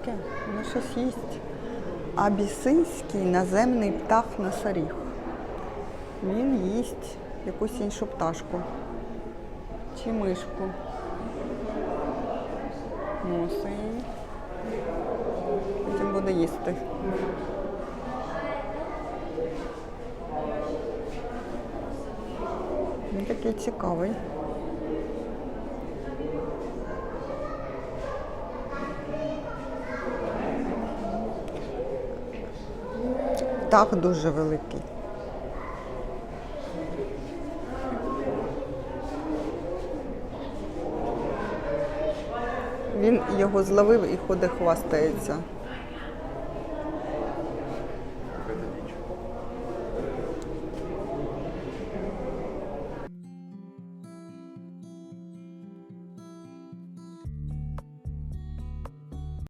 таке? Воно щось їсть. Абісинський наземний птах носоріг. Він їсть якусь іншу пташку. Чи мишку. Носи. Потім буде їсти. Він такий цікавий. Птах дуже великий. Він його зловив і ходить хвастається.